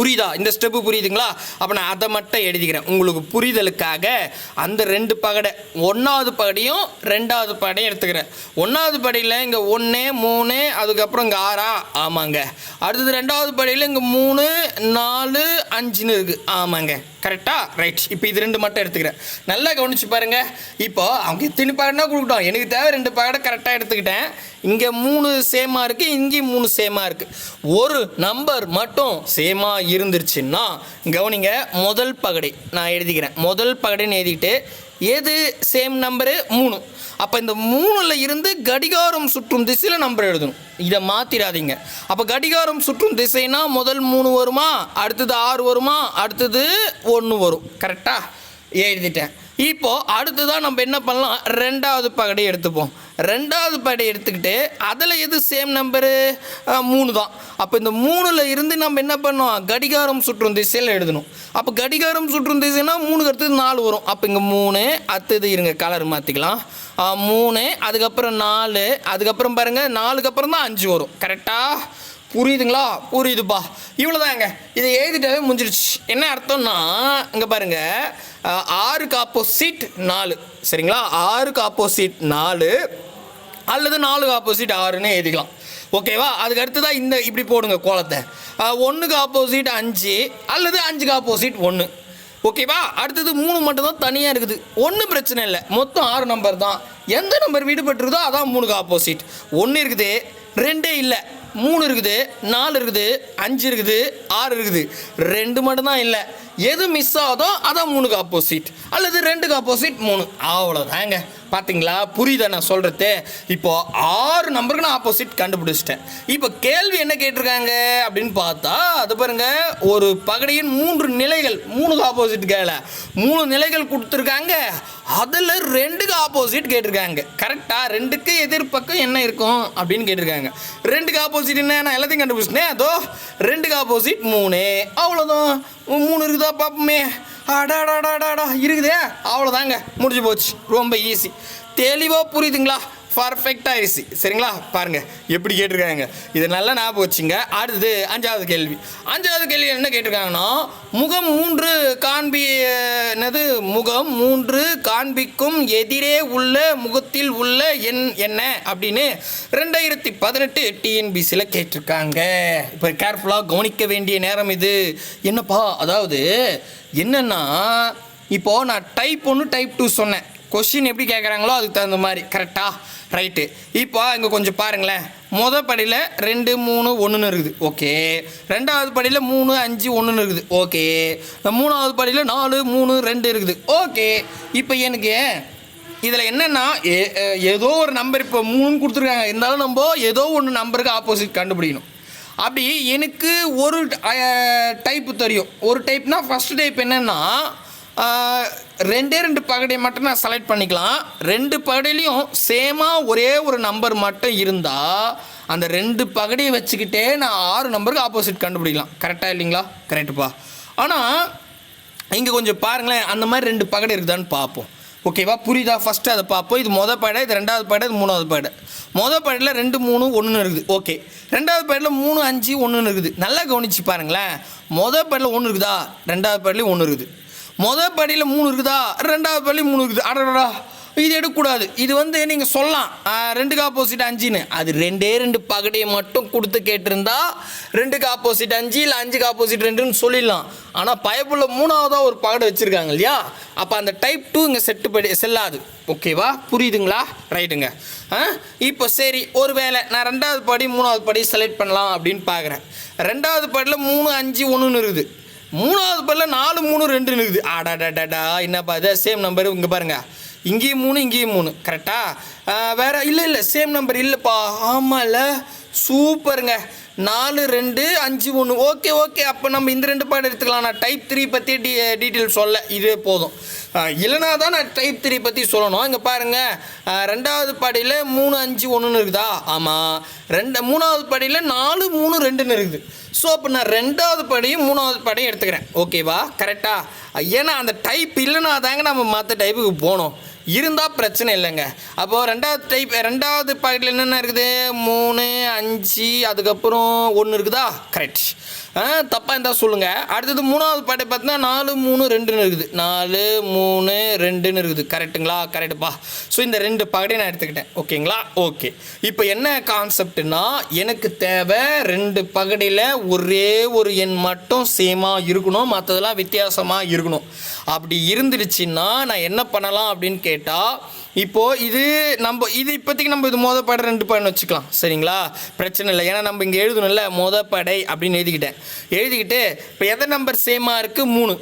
புரியுதா? இந்த ஸ்டெப்பு புரியுதுங்களா? அப்போ நான் அதை மட்டும் எழுதிக்கிறேன். உங்களுக்கு புரிதலுக்காக அந்த ரெண்டு பகடை ஒன்றாவது பகடையும் ரெண்டாவது பகடையும் எடுத்துக்கிறேன். ஒன்றாவது படையில் இங்கே ஒன்று மூணு அதுக்கப்புறம் இங்கே ஆறா? ஆமாங்க. அடுத்தது ரெண்டாவது படையில் இங்கே மூணு நாலு அஞ்சுன்னு இருக்குது ஆமாங்க. கரெக்டாக ரைட் இப்போ இது ரெண்டு மட்டும் எடுத்துக்கிறேன். நல்லா கவனிச்சு பாருங்கள் இப்போ அவங்க எத்தனை பகடனா கொடுக்கட்டும். எனக்கு தேவை ரெண்டு பகடை கரெக்டாக எடுத்துக்கிட்டேன். இங்கே மூணு சேமாக இருக்குது இங்கேயும் மூணு சேமாக இருக்குது ஒரு நம்பர் மட்டும் சேமாக இருந்துருச்சுன்னா கவனிங்க முதல் பகடை நான் எழுதிக்கிறேன். முதல் பகடைன்னு எழுதிக்கிட்டு எது? சேம் நம்பரு மூணு. அப்போ இந்த மூணில் இருந்து கடிகாரம் சுற்றும் திசையில் நம்பர் எழுதணும். இதை மாற்றிடாதீங்க அப்போ கடிகாரம் சுற்றும் திசைனா முதல் மூணு வருமா? அடுத்தது ஆறு வருமா? அடுத்தது ஒன்று வரும். கரெக்டாக எழுதிட்டேன்? இப்போ அடுத்ததான் நம்ம என்ன பண்ணலாம்? ரெண்டாவது பகடை எடுத்துப்போம். ரெண்டாவது படையை எடுத்துக்கிட்டு அதில் எது சேம் நம்பரு மூணு தான் அப்போ இந்த மூணில் இருந்து நம்ம என்ன பண்ணோம்? கடிகாரம் சுற்றும் திசையில் எழுதணும். அப்போ கடிகாரம் சுற்றும் திசைனா மூணுக்கு அடுத்தது நாலு வரும். அப்போ இங்கே மூணு அடுத்தது இருங்க கலர் மாற்றிக்கலாம் மூணு அதுக்கப்புறம் நாலு அதுக்கப்புறம் பாருங்கள் நாலுக்கு அப்புறம் தான் அஞ்சு வரும். கரெக்டாக புரியுதுங்களா? புரியுதுப்பா. இவ்வளோதாங்க இதை எழுதிட்டாவே முடிஞ்சிடுச்சு என்ன அர்த்தம்னா இங்கே பாருங்கள் ஆறுக்கு ஆப்போசிட் நாலு. சரிங்களா? ஆறுக்கு ஆப்போசிட் நாலு அல்லது நாலுக்கு ஆப்போசிட் ஆறுன்னு எழுதிக்கலாம். ஓகேவா அதுக்கு அடுத்ததான் இந்த இப்படி போடுங்க கோலத்தை. ஒன்றுக்கு ஆப்போசிட் அஞ்சு அல்லது அஞ்சுக்கு ஆப்போசிட் ஒன்று ஓகேவா அடுத்தது மூணு மட்டும்தான் தனியாக இருக்குது. ஒன்றும் பிரச்சனை இல்லை. மொத்தம் ஆறு நம்பர் தான். எந்த நம்பர் விடுபட்டுருதோ அதான் மூணுக்கு ஆப்போசிட் ஒன்று இருக்குது ரெண்டே இல்லை. மூணு இருக்குது நாலு இருக்குது அஞ்சு இருக்குது ஆறு இருக்குது. ரெண்டு மட்டும்தான் இல்லை. எது மிஸ் ஆகுதோ அதான் மூணுக்கு ஆப்போசிட் அல்லது ரெண்டுக்கு ஆப்போசிட் மூணு. அவ்வளோதாங்க பார்த்தீங்களா புரியுதா நான் சொல்கிறது இப்போ ஆறு நம்பருக்கு நான் ஆப்போசிட் கண்டுபிடிச்சிட்டேன். இப்போ கேள்வி என்ன கேட்டிருக்காங்க? அப்படின்னு பார்த்தா அது பாருங்க ஒரு பகடையின் மூன்று நிலைகள் மூணுக்கு ஆப்போசிட் கேள. மூணு நிலைகள் கொடுத்துருக்காங்க. அதில் ரெண்டுக்கு ஆப்போசிட் கேட்டிருக்காங்க. கரெக்டாக ரெண்டுக்கு எதிர்ப்பக்கம் என்ன இருக்கும்? அப்படின்னு கேட்டிருக்காங்க. ரெண்டுக்கு ஆப்போசிட் என்ன? நான் எல்லாத்தையும் கண்டுபிடிச்சிட்டேன். அதோ ரெண்டுக்கு ஆப்போசிட் மூணு. அவ்வளோதான் மூணு இருக்குதா பார்ப்போமே அடாடாடாடாடா இருக்குதே. அவ்வளோதாங்க முடிஞ்சு போச்சு. ரொம்ப ஈஸி தெளிவாக புரியுதுங்களா? பர்ஃபெக்ட் ஆயிடுச்சு சரிங்களா? பாருங்க எப்படி கேட்டிருக்காங்க. இது நல்லா ஞாபகம் வச்சுங்க. அடுத்தது அஞ்சாவது கேள்வி. அஞ்சாவது கேள்வி என்ன கேட்டிருக்காங்கன்னா முகம் மூன்று காண்பி என்னது? முகம் மூன்று காண்பிக்கும் எதிரே உள்ள முகத்தில் உள்ள எண் என்ன? அப்படின்னு ரெண்டாயிரத்தி பதினெட்டு டிஎன்பிசியில் கேட்டிருக்காங்க. இப்போ கேர்ஃபுல்லாக கவனிக்க வேண்டிய நேரம் இது. என்னப்பா அதாவது என்னென்னா இப்போது நான் டைப் ஒன்று டைப் டூ சொன்னேன். கொஷின் எப்படி கேட்குறாங்களோ அதுக்கு தகுந்த மாதிரி. கரெக்டாக ரைட்டு இப்போ இங்கே கொஞ்சம் பாருங்களேன். மொதல் படியில் ரெண்டு மூணு ஒன்றுன்னு இருக்குது. ஓகே ரெண்டாவது படியில் மூணு அஞ்சு ஒன்றுன்னு இருக்குது. ஓகே மூணாவது படியில் நாலு மூணு ரெண்டு இருக்குது. ஓகே இப்போ எனக்கு இதில் என்னென்னா ஏ- ஏதோ ஒரு நம்பர் இப்போ மூணு கொடுத்துருக்காங்க. இருந்தாலும் நம்ம ஏதோ ஒன்று நம்பருக்கு ஆப்போசிட் கண்டுபிடிக்கணும். அப்படி எனக்கு ஒரு டைப்பு தெரியும். ஒரு டைப்னால் ஃபஸ்ட் டைப் என்னென்னா ரெண்டே ரெண்டு பகடையை மட்டும் நான் செலக்ட் பண்ணிக்கலாம். ரெண்டு பகடையிலையும் சேமாக ஒரே ஒரு நம்பர் மட்டும் இருந்தால் அந்த ரெண்டு பகடையை வச்சுக்கிட்டே நான் ஆறு நம்பருக்கு ஆப்போசிட் கண்டுபிடிக்கலாம். கரெக்டாக இல்லைங்களா? கரெக்டுப்பா ஆனால் இங்கே கொஞ்சம் பாருங்களேன் அந்த மாதிரி ரெண்டு பகடை இருக்குதான்னு பார்ப்போம். ஓகேவா புரியுதா? ஃபஸ்ட்டு அதை பார்ப்போம். இது மொதல் படை இது ரெண்டாவது படை இது மூணாவது படை மொதல் படையில் ரெண்டு மூணு ஒன்று இருக்குது. ஓகே ரெண்டாவது படையில் மூணு அஞ்சு ஒன்று இருக்குது. நல்லா கவனிச்சு பாருங்களேன். மொதல் படையில் ஒன்று இருக்குதா? ரெண்டாவது படையிலையும் ஒன்று இருக்குது. மொதல் படியில் மூணு இருக்குதா? ரெண்டாவது படி மூணு இருக்குது. அடடா இது எடுக்கக்கூடாது. இது வந்து நீங்கள் சொல்லலாம். ரெண்டுக்கு ஆப்போசிட் அஞ்சுன்னு. அது ரெண்டே ரெண்டு பகடையை மட்டும் கொடுத்து கேட்டிருந்தா ரெண்டுக்கு ஆப்போசிட் அஞ்சு இல்லை அஞ்சுக்கு ஆப்போசிட் ரெண்டுன்னு சொல்லிடலாம். ஆனால் பயப்புள்ள மூணாவதாக ஒரு பகடை வச்சுருக்காங்க இல்லையா? அப்போ அந்த டைப் டூ இங்கே செட்டு படி செல்லாது. ஓகேவா புரியுதுங்களா? ரைட்டுங்க ஆ இப்போ சரி ஒரு வேளை நான் ரெண்டாவது படி மூணாவது படி செலக்ட் பண்ணலாம் அப்படின்னு பார்க்குறேன் ரெண்டாவது படியில் மூணு அஞ்சு ஒன்றுன்னு இருக்குது. மூணாவது பல்ல நாலு மூணு ரெண்டுன்னு இருக்குது ஆடாடாடாடா என்னப்பா இது? சேம் நம்பர் இங்கே பாருங்கள் இங்கேயும் மூணு இங்கேயும் மூணு. கரெக்டா வேற இல்லை இல்லை சேம் நம்பர் இல்லைப்பா. ஆமாம்ல சூப்பருங்க. நாலு ரெண்டு அஞ்சு ஒன்று ஓகே ஓகே அப்போ நம்ம இந்த ரெண்டு பாடம் எடுத்துக்கலாம். நான் டைப் த்ரீ பற்றி டீ டீட்டெயில் சொல்ல. இதே போதும். இல்லைனா தான் நான் டைப் த்ரீ பற்றி சொல்லணும். இங்கே பாருங்கள் ரெண்டாவது பாடியில் மூணு அஞ்சு ஒன்றுன்னு இருக்குதா? ஆமாம் ரெண்டு மூணாவது படியில் நாலு மூணு ரெண்டுன்னு இருக்குது. ஸோ அப்போ நான் ரெண்டாவது படியும் மூணாவது படியும் எடுத்துக்கிறேன். ஓகேவா கரெக்டாக ஏன்னா அந்த டைப் இல்லைனா தாங்க நம்ம மற்ற டைப்புக்கு போகணும். இருந்தால் பிரச்சனை இல்லைங்க. அப்போது ரெண்டாவது டைப் ரெண்டாவது பாக்கெட்டில் என்னென்ன இருக்குது? மூணு அஞ்சு அதுக்கப்புறம் ஒன்று இருக்குதா? கரெக்ட் தப்பாக இருந்தால் சொல்லுங்கள் அடுத்தது மூணாவது பாட்டை பார்த்தீங்கன்னா நாலு மூணு ரெண்டுன்னு இருக்குது. நாலு மூணு ரெண்டுன்னு இருக்குது. கரெக்ட்டுங்களா கரெக்டுப்பா ஸோ இந்த ரெண்டு பாட்டையும் நான் எடுத்துக்கிட்டேன். ஓகேங்களா ஓகே இப்போ என்ன கான்செப்ட்னா எனக்கு தேவை ரெண்டு பகடையில் ஒரே ஒரு எண் மட்டும் சேமாக இருக்கணும். மற்றதெல்லாம் வித்தியாசமாக இருக்கணும். அப்படி இருந்துருச்சுன்னா நான் என்ன பண்ணலாம் அப்படின்னு கேட்டால் இப்போது இது நம்ம இது இப்போதைக்கு நம்ம இது மொதல் படை ரெண்டு படைன்னு வச்சுக்கலாம். சரிங்களா? பிரச்சனை இல்லை. ஏன்னா நம்ம இங்கே எழுதணும்ல மோதப்படை படை அப்படின்னு எழுதிக்கிட்டேன். எழுதிக்கிட்டு இப்போ எதை நம்பர் சேமாக இருக்குது மூணு.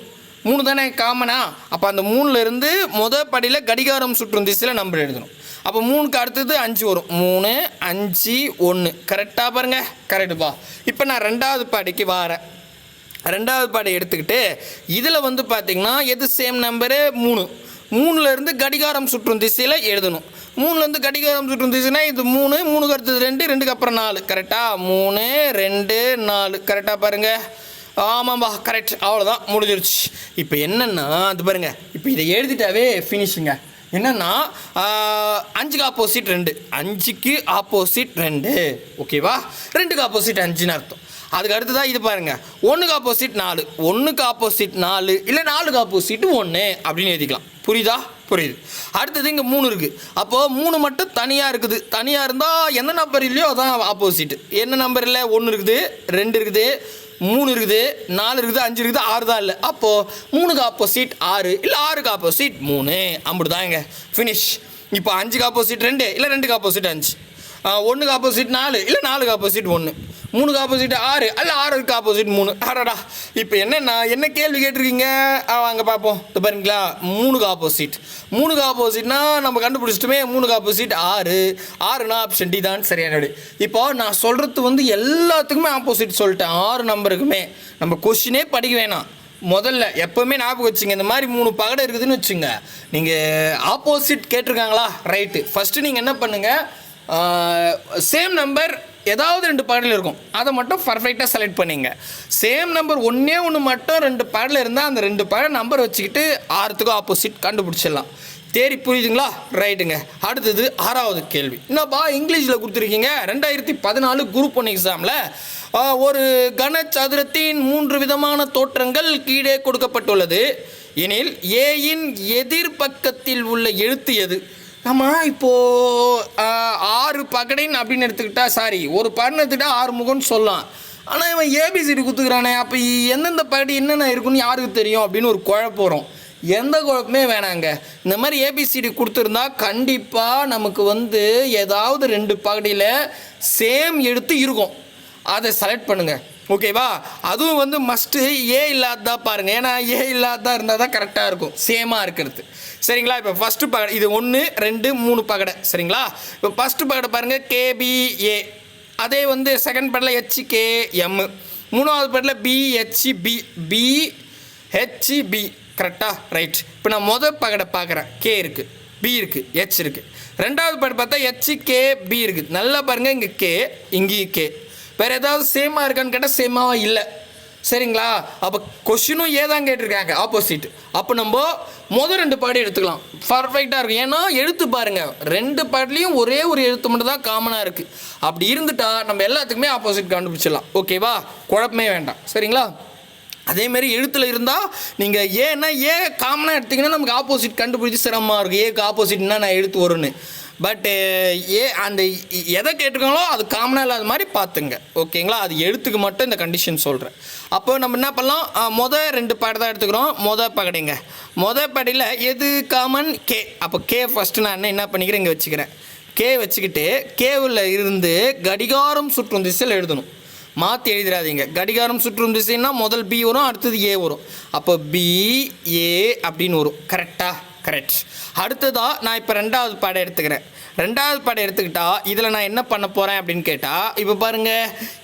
மூணு தானே காமனா அப்போ அந்த மூணுலேருந்து மொதல் படியில் கடிகாரம் சுற்றும் திசையில் நம்பர் எழுதணும். அப்போ மூணுக்கு அடுத்தது அஞ்சு வரும். மூணு அஞ்சு ஒன்று கரெக்டாக பாருங்க. கரெக்டுப்பா இப்போ நான் ரெண்டாவது பாடிக்கு வாரேன். ரெண்டாவது பாடை எடுத்துக்கிட்டு இதில் வந்து பார்த்திங்கன்னா எது சேம் நம்பரு மூணு. மூணுலேருந்து கடிகாரம் சுற்றும் திசையில் எழுதணும். மூணுலேருந்து கடிகாரம் சுற்றும் திசைனா இது மூணு மூணுக்கு அடுத்தது ரெண்டு ரெண்டுக்கு அப்புறம் நாலு. கரெக்டாக மூணு ரெண்டு நாலு. கரெக்டாக பாருங்கள் ஆமாம்பா கரெக்ட் அவ்வளோதான் முடிஞ்சிருச்சு. இப்போ என்னென்னா அது பாருங்கள் இப்போ இதை எழுதிட்டாவே ஃபினிஷிங்க என்னென்னா அஞ்சுக்கு ஆப்போசிட் ரெண்டு. அஞ்சுக்கு ஆப்போசிட் ரெண்டு. ஓகேவா ரெண்டுக்கு ஆப்போசிட் அஞ்சுன்னு அர்த்தம். அதுக்கு அடுத்ததா இது பாருங்க. ஒன்றுக்கு ஆப்போசிட் நாலு ஒன்றுக்கு ஆப்போசிட் நாலு இல்லை நாலுக்கு ஆப்போசிட் ஒன்று அப்படின்னு எழுதிக்கலாம். புரியுதா? புரியுது. அடுத்தது இங்கே மூணு இருக்குது அப்போது மூணு மட்டும் தனியாக இருக்குது. தனியாக இருந்தால் எந்த நம்பர் இல்லையோ அதான் ஆப்போசிட் என்ன நம்பர் இல்லை? ஒன்று இருக்குது ரெண்டு இருக்குது மூணு இருக்குது நாலு இருக்குது அஞ்சு இருக்குது ஆறு தான் இல்லை. அப்போது மூணுக்கு ஆப்போசிட் ஆறு இல்லை ஆறுக்கு ஆப்போசிட் மூணு. அப்படி தாங்க ஃபினிஷ் இப்போ அஞ்சுக்கு ஆப்போசிட் ரெண்டு இல்லை ரெண்டுக்கு ஆப்போசிட் அஞ்சு. ஒன்றுக்கு ஆப்போசிட் நாலு இல்லை நாலுக்கு ஆப்போசிட் ஒன்று மூணுக்கு ஆப்போசிட் ஆறு. அல்ல ஆறுக்கு ஆப்போசிட் மூணு. ஆறடா இப்போ என்னென்னா என்ன கேள்வி கேட்டிருக்கீங்க? அங்கே வாங்க பார்ப்போம் இது பாருங்களா மூணுக்கு ஆப்போசிட் மூணுக்கு ஆப்போசிட்னா நம்ம கண்டுபிடிச்சிட்டுமே மூணுக்கு ஆப்போசிட் ஆறு. ஆறுனா ஆப்ஷன் டி தான். சரியான விடை. இப்போ நான் சொல்கிறது வந்து எல்லாத்துக்குமே ஆப்போசிட் சொல்லிட்டேன். ஆறு நம்பருக்குமே. நம்ம கொஷினே படிக்க வேணாம். முதல்ல எப்பவுமே ஞாபகம் வச்சுங்க இந்த மாதிரி மூணு பகடை இருக்குதுன்னு வச்சுங்க. நீங்கள் ஆப்போசிட் கேட்டிருக்காங்களா? ரைட்டு ஃபஸ்ட்டு நீங்கள் என்ன பண்ணுங்கள் சேம் நம்பர் ஏதாவது ரெண்டு பாடல் இருக்கும். அதை மட்டும் பர்ஃபெக்டாக செலக்ட் பண்ணிங்க. சேம் நம்பர் ஒன்றே ஒன்று மட்டும் ரெண்டு பாடல் இருந்தால் அந்த ரெண்டு பாடல் நம்பர் வச்சுக்கிட்டு ஆறுத்துக்கும் ஆப்போசிட் கண்டுபிடிச்சிடலாம். தேடி புரியுதுங்களா? ரைட்டுங்க அடுத்தது ஆறாவது கேள்வி. என்னப்பா இங்கிலீஷில் கொடுத்துருக்கீங்க. ரெண்டாயிரத்தி பதினாலு குரூப் ஒன் எக்ஸாமில் ஒரு கனச்சதுரத்தின் மூன்று விதமான தோற்றங்கள் கீழே கொடுக்கப்பட்டுள்ளது. எனில் ஏயின் எதிர்பக்கத்தில் உள்ள எழுத்து எது? நம்ம இப்போது ஆறு பகடைன்னு அப்படின்னு எடுத்துக்கிட்டா சாரி ஒரு படம் எடுத்துக்கிட்டா ஆறு முகம்னு சொல்லலாம். ஆனால் இவன் ஏபிசிடி குத்துக்கிறானே அப்போ எந்தெந்த பகடி என்னென்ன இருக்குன்னு யாருக்கு தெரியும் அப்படின்னு ஒரு குழப்பம் வரும். எந்த குழப்பமே வேணாங்க. இந்த மாதிரி ஏபிசிடி கொடுத்துருந்தா கண்டிப்பாக நமக்கு வந்து ஏதாவது ரெண்டு பகுதியில் சேம் எடுத்து இருக்கும். அதை செலக்ட் பண்ணுங்கள் ஓகேவா அதுவும் வந்து மஸ்ட்டு ஏ இல்லாததா பாருங்கள் ஏன்னா ஏ இல்லாததான் இருந்தால் தான் கரெக்டாக இருக்கும். சேமாக இருக்கிறது. சரிங்களா? இப்போ ஃபஸ்ட்டு பகடை இது ஒன்று ரெண்டு மூணு பகடை. சரிங்களா? இப்போ ஃபஸ்ட்டு பகடை பாருங்கள் கேபிஏ அதே வந்து செகண்ட் படத்தில் ஹெச்கே எம் மூணாவது படத்தில் பிஹெச்பி பி ஹெச்பி கரெக்டாக ரைட் இப்போ நான் மொதல் பகடை பார்க்குறேன் கே இருக்குது பி இருக்குது ஹெச் இருக்குது ரெண்டாவது படம் பார்த்தா ஹெச் கே பி இருக்குது நல்லா பாருங்கள் இங்கே கே இங்கேயும் கே வேறு ஏதாவது சேமாக இருக்கான்னு கேட்டால் சேமாவாக இல்லை. சரிங்களா? அப்போ கொஷினும் ஏதான் கேட்டிருக்காங்க ஆப்போசிட் அப்போ நம்ம முதல் ரெண்டு பாடி எடுத்துக்கலாம். பர்ஃபெக்டாக இருக்கும். ஏன்னா எழுத்து பாருங்க. ரெண்டு பாட்லேயும் ஒரே ஒரு எழுத்து மட்டும் தான் காமனாக இருக்குது அப்படி இருந்துட்டா நம்ம எல்லாத்துக்குமே ஆப்போசிட் கண்டுபிடிச்சிடலாம். ஓகேவா குழப்பமே வேண்டாம். சரிங்களா? அதேமாரி எழுத்தில் இருந்தால் நீங்கள் ஏன்னா ஏ காமனாக எடுத்திங்கன்னா நமக்கு ஆப்போசிட் கண்டுபிடிச்சி சிரமமாக இருக்கும். ஏக்கு ஆப்போசிட்னா நான் எழுத்து வரும்னு. பட்டு uh, ஏ அந்த எதை கேட்டிருக்காங்களோ அது காமனாக இல்லாத மாதிரி பார்த்துங்க. ஓகேங்களா அது எழுத்துக்கு மட்டும் இந்த கண்டிஷன் சொல்கிறேன் அப்போ நம்ம என்ன பண்ணலாம்? மொதல் ரெண்டு பாடை தான் எடுத்துக்கிறோம். மொதல் பகடைங்க மொதல் படையில் எது காமன் கே அப்போ கே ஃபஸ்ட்டு நான் என்ன பண்ணிக்கிறேன்? இங்கே வச்சுக்கிறேன். கே வச்சுக்கிட்டு கேவில் இருந்து கடிகாரம் சுற்றும் திசையில் எழுதணும். மாற்றி எழுதிடாதீங்க. கடிகாரம் சுற்றும் திசைன்னா முதல் பி வரும் அடுத்தது ஏ வரும். அப்போ பி ஏ அப்படின்னு வரும். கரெக்டாக கரெக்ட் அடுத்ததாக நான் இப்போ ரெண்டாவது பாடம் எடுத்துக்கிறேன். ரெண்டாவது பாடம் எடுத்துக்கிட்டால் இதில் நான் என்ன பண்ண போகிறேன் அப்படின்னு கேட்டால் இப்போ பாருங்க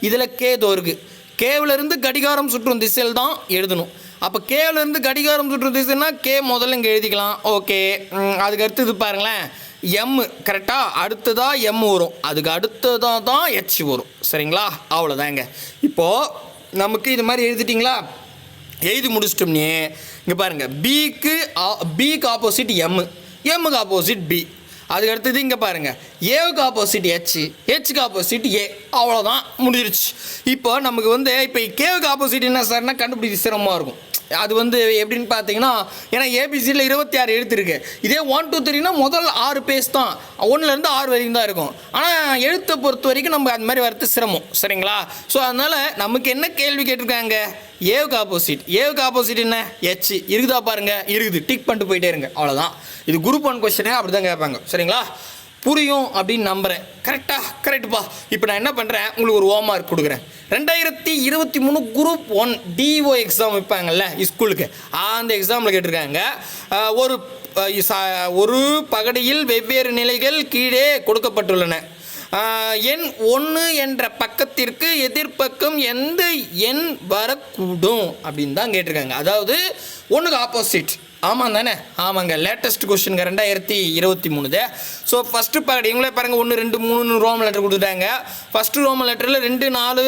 இதில் கே தோருக்கு கேவிலேருந்து கடிகாரம் சுற்றும் திசையில் தான் எழுதணும். அப்போ கேவிலேருந்து கடிகாரம் சுற்றும் திசைன்னா கே முதல்ல இங்கே எழுதிக்கலாம். ஓகே. அதுக்கு அடுத்தது பாருங்களேன். எம் கரெக்டாக அடுத்ததாக எம் வரும். அதுக்கு அடுத்ததாக தான் ஹெச் வரும். சரிங்களா? அவ்வளோதாங்க இப்போது நமக்கு இது மாதிரி எழுதிட்டிங்களா? எழுதி முடிச்சிட்டோம்னே. இங்கே பாருங்கள் பிக்கு பிக்கு ஆப்போசிட் எம்மு எம்முக்கு ஆப்போசிட் பி அதுக்கு அடுத்தது இங்கே பாருங்கள் ஏவுக்கு ஆப்போசிட் ஹெச் ஹெச்சுக்கு ஆப்போசிட் ஏ அவ்வளோதான் முடிஞ்சிருச்சு. இப்போ நமக்கு வந்து இப்போ கேவுக்கு ஆப்போசிட் என்ன சார்னா கண்டுபிடிக்க சிரமமாக இருக்கும். அது வந்து எப்படின்னு பார்த்தீங்கன்னா ஏன்னா ஏபிசியில் இருபத்தி ஆறு எழுத்து இருக்குது இதே ஒன் டூ த்ரீனா முதல் ஆறு பேஸ் தான். ஒன்றுலேருந்து ஆறு வரைக்கும் தான் இருக்கும். ஆனால் எழுத்தை பொறுத்த வரைக்கும் நம்ம அந்த மாதிரி வரது சிரமம். சரிங்களா? ஸோ அதனால் நமக்கு என்ன கேள்வி கேட்டிருக்காங்க? ஏவுக்கு ஆப்போசிட் ஏவுக்கு ஆப்போசிட் என்ன? எச் இருக்குதா பாருங்க. இருக்குது. டிக் பண்ணிட்டு போயிட்டே இருங்க. அவ்வளோதான் இது குரூப் ஒன் கொஸ்டினே அப்படி தான் கேட்பாங்க. சரிங்களா? புரியும் அப்படின்னு நம்புகிறேன் கரெக்டாக கரெக்டுப்பா இப்போ நான் என்ன பண்ணுறேன் உங்களுக்கு ஒரு ஹோம் ஒர்க் கொடுக்குறேன். ரெண்டாயிரத்தி இருபத்தி மூணு குரூப் ஒன் டிஓ எக்ஸாம் வைப்பாங்கல்ல ஸ்கூலுக்கு. அந்த எக்ஸாமில் கேட்டிருக்காங்க. ஒரு ஒரு பகடியில் வெவ்வேறு நிலைகள் கீழே கொடுக்கப்பட்டுள்ளன. எண் ஒன்று என்ற பக்கத்திற்கு எதிர்ப்பக்கம் எந்த எண் வரக்கூடும் அப்படின்னு தான் கேட்டிருக்காங்க. அதாவது ஒன்றுக்கு ஆப்போசிட் ஆமாம் தானே? ஆமாங்க. லேட்டஸ்ட் கொஸ்டின்ங்க ரெண்டாயிரத்தி இருபத்தி மூணுதே. ஸோ ஃபஸ்ட்டு பாருங்க இவங்களே பாருங்கள் ஒன்று ரெண்டு மூணு ரோமன் லெட்டர் கொடுத்துட்டாங்க. ஃபஸ்ட்டு ரோமன் லெட்டரில் ரெண்டு நாலு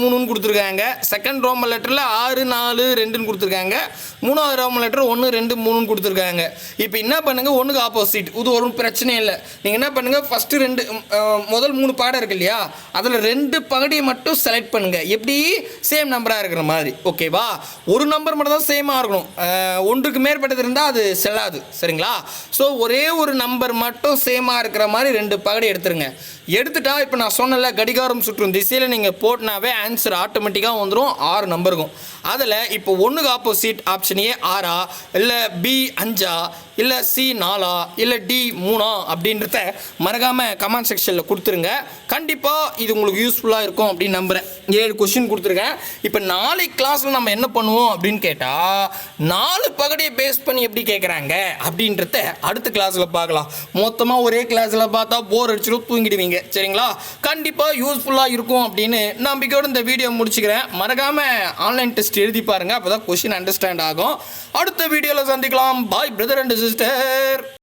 மூணுன்னு கொடுத்துருக்காங்க. செகண்ட் ரோமன் லெட்டரில் ஆறு நாலு ரெண்டுன்னு கொடுத்துருக்காங்க. மூணாவது ரோமன் லெட்டர் ஒன்று ரெண்டு மூணுன்னு கொடுத்துருக்காங்க. இப்போ என்ன பண்ணுங்கள் ஒன்றுக்கு ஆப்போசிட் இது ஒரு பிரச்சனையும் இல்லை. நீங்கள் என்ன பண்ணுங்கள் ஃபஸ்ட்டு ரெண்டு முதல் மூணு பாடம் இருக்கு இல்லையா? அதில் ரெண்டு பகுதியை மட்டும் செலக்ட் பண்ணுங்கள் எப்படி? சேம் நம்பராக இருக்கிற மாதிரி. ஓகேவா ஒரு நம்பர் மட்டும் தான் சேமாக இருக்கணும். ஒன்றுக்கு மேற்பட்டது இருந்தால் அது செல்லாது. சரிங்களா? ஸோ ஒரே ஒரு நம்பர் மட்டும் சேம் சேமாக இருக்கிற மாதிரி ரெண்டு பகடை எடுத்துருங்க. எடுத்துட்டா இப்போ நான் சொன்னல கடிகாரம் சுற்றும் திசையில் நீங்கள் போட்டினாவே ஆன்சர் ஆட்டோமேட்டிக்காக வந்துடும் ஆறு நம்பருக்கும் அதில் இப்போ ஒன்றுக்கு ஆப்போசிட் ஆப்ஷன் ஏ ஆறா இல்லை பி அஞ்சா இல்லை சி நாலா இல்லை டி மூணா அப்படின்றத மறக்காமல் கமெண்ட் செக்ஷனில் கொடுத்துருங்க. கண்டிப்பாக இது உங்களுக்கு யூஸ்ஃபுல்லாக இருக்கும் அப்படின்னு நம்புகிறேன் ஏழு கொஷின் கொடுத்துருக்கேன். இப்போ நாளைக்கு கிளாஸில் நம்ம என்ன பண்ணுவோம் அப்படின்னு கேட்டால் நாலு பகடியை பேஸ் பண்ணி எப்படி கேட்குறாங்க அப்படின்றத அடுத்த கிளாஸில் பார்க்கலாம். மொத்தமாக ஒரே கிளாஸில் பார்த்தா போர் அடிச்சிடும் தூங்கிடுவீங்க. சரிங்களா? கண்டிப்பாக யூஸ்ஃபுல்லாக இருக்கும் அப்படின்னு நம்பிக்கையோடு இந்த வீடியோ முடிச்சுக்கிறேன். மறக்காமல் ஆன்லைன் டெஸ்ட் எழுதி பாருங்கள் அப்போ தான் கொஷின் அண்டர்ஸ்டாண்ட் ஆகும். அடுத்த வீடியோவில் சந்திக்கலாம். பாய் பிரதர் அண்ட் சிஸ்டர்